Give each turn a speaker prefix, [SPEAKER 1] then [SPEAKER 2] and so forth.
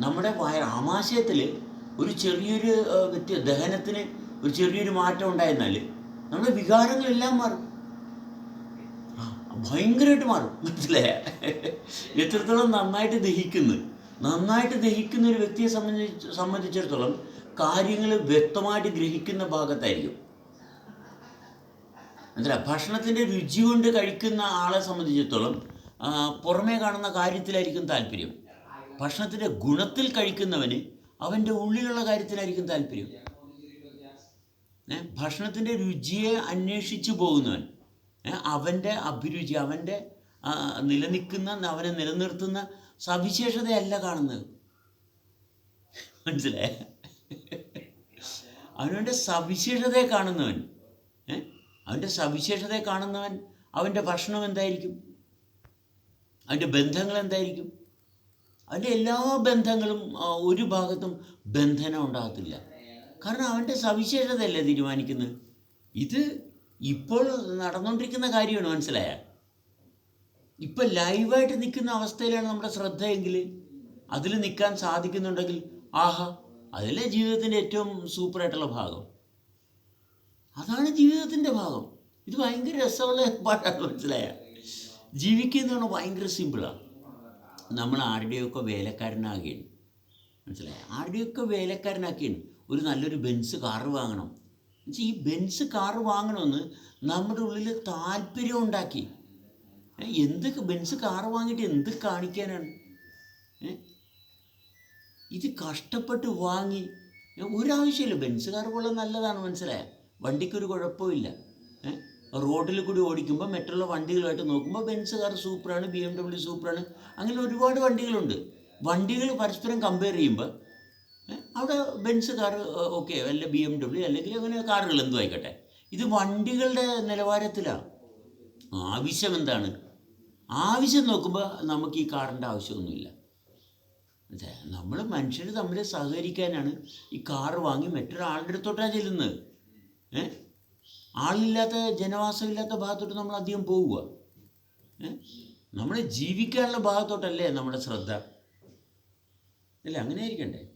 [SPEAKER 1] നമ്മുടെ വയ ആമാശയത്തിൽ ഒരു ചെറിയൊരു വ്യക്തി ദഹനത്തിന് ഒരു ചെറിയൊരു മാറ്റം ഉണ്ടായിരുന്നാൽ നമ്മുടെ വികാരങ്ങളെല്ലാം മാറും. ഭയങ്കരമായിട്ട് മാറും. മനസ്സിലായ? എത്രത്തോളം നന്നായിട്ട് ദഹിക്കുന്നു. നന്നായിട്ട് ദഹിക്കുന്ന ഒരു വ്യക്തിയെ സംബന്ധിച്ച് സംബന്ധിച്ചിടത്തോളം കാര്യങ്ങൾ വ്യക്തമായിട്ട് ഗ്രഹിക്കുന്ന ഭാഗത്തായിരിക്കും. മനസ്സിലായ? ഭക്ഷണത്തിന്റെ രുചി കൊണ്ട് കഴിക്കുന്ന ആളെ സംബന്ധിച്ചിടത്തോളം പുറമേ കാണുന്ന കാര്യത്തിലായിരിക്കും താല്പര്യം. ഭക്ഷണത്തിന്റെ ഗുണത്തിൽ കഴിക്കുന്നവന് അവന്റെ ഉള്ളിലുള്ള കാര്യത്തിലായിരിക്കും താല്പര്യം. ഭക്ഷണത്തിന്റെ രുചിയെ അന്വേഷിച്ചു പോകുന്നവൻ. അവന്റെ അഭിരുചി അവന്റെ നിലനിൽക്കുന്ന അവനെ നിലനിർത്തുന്ന സവിശേഷതയല്ല കാണുന്നത്. മനസ്സിലായ? അവനവന്റെ സവിശേഷതയെ കാണുന്നവൻ. അവന്റെ സവിശേഷതയെ കാണുന്നവൻ അവന്റെ ഭക്ഷണം എന്തായിരിക്കും? അവന്റെ ബന്ധങ്ങൾ എന്തായിരിക്കും? അവന്റെ എല്ലാ ബന്ധങ്ങളും ഒരു ഭാഗത്തും ബന്ധനം ഉണ്ടാകത്തില്ല. കാരണം അവന്റെ സവിശേഷതയല്ലേ തീരുമാനിക്കുന്നത്? ഇത് ഇപ്പോൾ നടന്നുകൊണ്ടിരിക്കുന്ന കാര്യമാണ് മനസ്സിലായ? ഇപ്പം ലൈവായിട്ട് നിൽക്കുന്ന അവസ്ഥയിലാണ് നമ്മുടെ ശ്രദ്ധയെങ്കിൽ അതിൽ നിൽക്കാൻ സാധിക്കുന്നുണ്ടെങ്കിൽ ആഹാ അതല്ലേ ജീവിതത്തിന്റെ ഏറ്റവും സൂപ്പറായിട്ടുള്ള ഭാഗം. അതാണ് ജീവിതത്തിന്റെ ഭാഗം. ഇത് ഭയങ്കര രസമുള്ള ഏർപ്പാടാണ് മനസ്സിലായ? പറഞ്ഞാൽ ഭയങ്കര സിമ്പിളാണ് നമ്മൾ ആരുടെയൊക്കെ വേലക്കാരനാകുകയാണ് മനസ്സിലായി? ആരുടെയൊക്കെ വേലക്കാരനാക്കിയാണ് ഒരു നല്ലൊരു ബെൻസ് കാറ് വാങ്ങണം. എന്നുവെച്ചാൽ ഈ ബെൻസ് കാറ് വാങ്ങണമെന്ന് നമ്മുടെ ഉള്ളിൽ താല്പര്യം ഉണ്ടാക്കി. എന്ത് ബെൻസ് കാറ് വാങ്ങിയിട്ട് എന്ത് കാണിക്കാനാണ്? ഇത് കഷ്ടപ്പെട്ട് വാങ്ങി. ഒരാവശ്യമില്ല. ബെൻസ് കാറ് കൊള്ളാൻ നല്ലതാണ്. മനസ്സിലായ? വണ്ടിക്കൊരു കുഴപ്പമില്ല? റോഡിൽ കൂടി ഓടിക്കുമ്പോൾ മറ്റുള്ള വണ്ടികളായിട്ട് നോക്കുമ്പോൾ ബെൻസ് കാർ സൂപ്പറാണ് ബി എം ഡബ്ല്യു സൂപ്പറാണ് അങ്ങനെ ഒരുപാട് വണ്ടികളുണ്ട്. വണ്ടികൾ പരസ്പരം കമ്പയർ ചെയ്യുമ്പോൾ അവിടെ ബെൻസ് കാർ ഓക്കെ അല്ല ബി എം ഡബ്ല്യു അല്ലെങ്കിൽ അങ്ങനെ കാറുകൾ എന്തും ആയിക്കോട്ടെ. ഇത് വണ്ടികളുടെ നിലവാരത്തിലാണ് ആവശ്യം എന്താണ്? ആവശ്യം നോക്കുമ്പോൾ നമുക്ക് ഈ കാറിന്റെ ആവശ്യമൊന്നുമില്ല. അതെ നമ്മൾ മനുഷ്യർ തമ്മിൽ സഹകരിക്കാനാണ് ഈ കാറ് വാങ്ങി മറ്റൊരാളുടെ അടുത്തോട്ടാണ് ചെല്ലുന്നത്. ഏ ആളില്ലാത്ത ജനവാസമില്ലാത്ത ഭാഗത്തോട്ട് നമ്മൾ അധികം പോവുക. നമ്മൾ ജീവിക്കാനുള്ള ഭാഗത്തോട്ടല്ലേ നമ്മുടെ ശ്രദ്ധ? അല്ലേ? അങ്ങനെ ആയിരിക്കണ്ടേ